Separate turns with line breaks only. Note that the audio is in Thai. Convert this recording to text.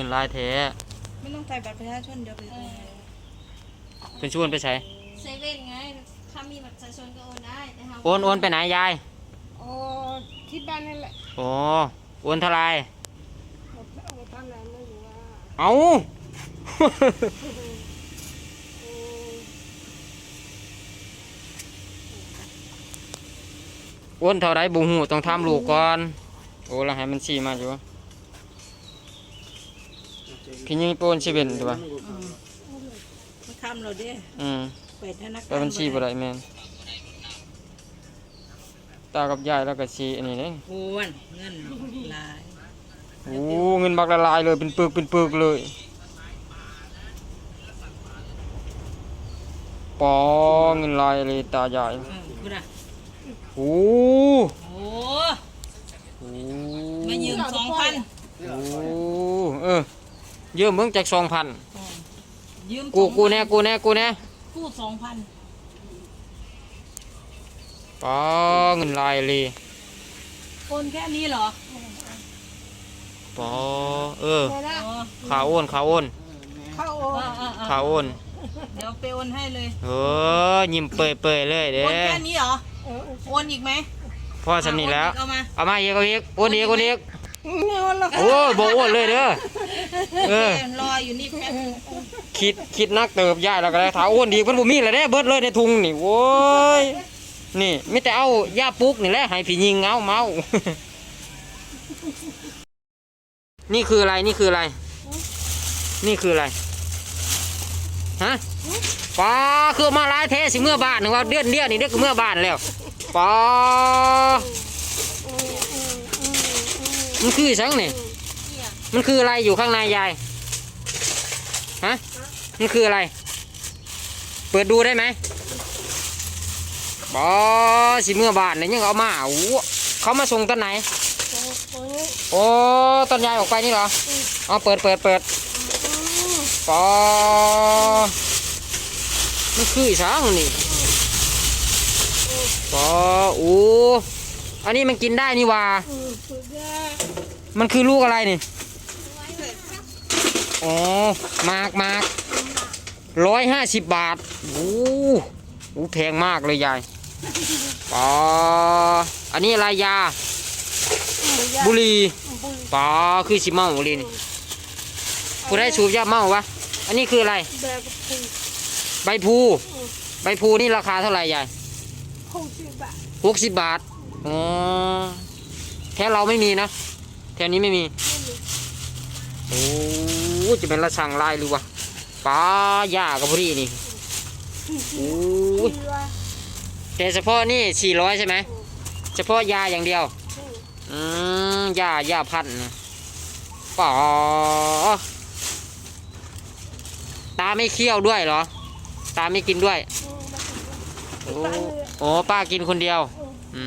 งินหลายแท้
ไม่ต้องใส่บัตรประชาชนเดี๋ยวไป
เออ
เป็นชวนไปใช้
เซเว่นไงถ้ามีบัตรประชาชนก็โอนได้แต่หา
โอนโอนไปไหนยาย
โอ้ที่บ้านนั่นแหละ
โอ้โอนเท่าไหร
หมดเอาเท่าไหร่ไม่รู้ว่า
เอา
โอ้
โอนเท่าไรบุหูต้องทำลูกก่อน โอ้แล้วให้มันชี้มาอยู่ พี่ยิงโปนชีเป็นถูกปะ
มาค้ำเราเด้
อืม
ไปธนาคาร
ไปบัญชีบ่ได้แม่นตากับยายแล้วก็ชีอันนี้เด้
โอนเงินหลาย
โอ้เงินบักละลายเลยเป็นปึกเป็นปึกเลยปอเงินลายเลยตายาย
เออพูดอะ
โอ้
โอ้
โห
มายืมสองพัน
โอ้เออเยอะมึงจากสองพัน
ยืม
กูกูแน่กูแน่กูแน่
กู้สองพัน
ปอเงินลายเลย
โอนแค่นี้เหรอ
ปอเออ
โหนะ
อ๋อ
ขาโอนขาโอน
เข้าโอ
เออเออเออ
ขาโอน
เดี๋ยวไปโอนให้เลย
เออยิ้มเปยๆเลยเด้
โอนแค่นี้เหรอ
เออ
โอนอีกไหม
พ่อสำนีแล้ว
เอามา
เอามาอีกเอาอีกโอนอีกโอนอีก
เงี้ยละ
โอ้ยบ่โอนเลยเด้อ เออ
รออยู่นี่แป๊บนึง
คิดคิดนักเติบย่ายแล้วก็ได้ถาโอนดีกเพิ่นบ่มีแล้วเด้เบิดเลยในถุงนี่โว้ยนี่มีแต่เอาย่าปลุกนี่แหละให้พี่ยิงเอาเมา นี่คืออะไรนี่คืออะไร นี่คืออะไรฮะป้าคือมาหลายเทสิเมื่อบ้านนึกว่าเดือนเดียวนี่เด็กก็เมื่อบ้านแล้วป้ามันคือสังนี่ มันคืออะไรอยู่ข้างในยาย ฮะ มันคืออะไร เปิดดูได้ไหมบอสิเมื่อบ้านเนี่ยยังเอามาอู้เขามาส่งตอนไหน
โอ้ย
โอ้ตอนยายออกไปนี่เหรออ๋อเปิดเปิดเปิดปอมันคืออีสังนี่ปออู้อันนี้มันกินได้นี่หว่า
อืมสุดยอด
มันคือลูกอะไรนี่ อ๋อมากมากร้อยห้าสิบบาทโอ้โหแพงมากเลยยายปออันนี้อะไรยา บุหรี
บุญ
ปอคือสิเมาบุหรีนี่ผู้ได้สูบยาเมาวะ อันนี้คืออะไร
แบบคุย
ใบพลูใบพลูนี่ราคาเท่าไหร่ยาย
หกสิบบาท
หกสิบบาท อ๋อ แถวเราไม่มีนะ แถวนี้ไม่มี โอ้ จะเป็นละสั่งลายหรือวะปลาหญ้ากับพอดีนี่โอ้ย
คือว่า
แต่เฉพาะนี่สี่ร้อยใช่ไหมเฉพาะยาอย่างเดียวอืมยายาพันป๋อตาไม่เคี้ยวด้วยเหรอ ตาไม่กินด้วย โอ้โอ้ป้ากินคนเดียว
เอ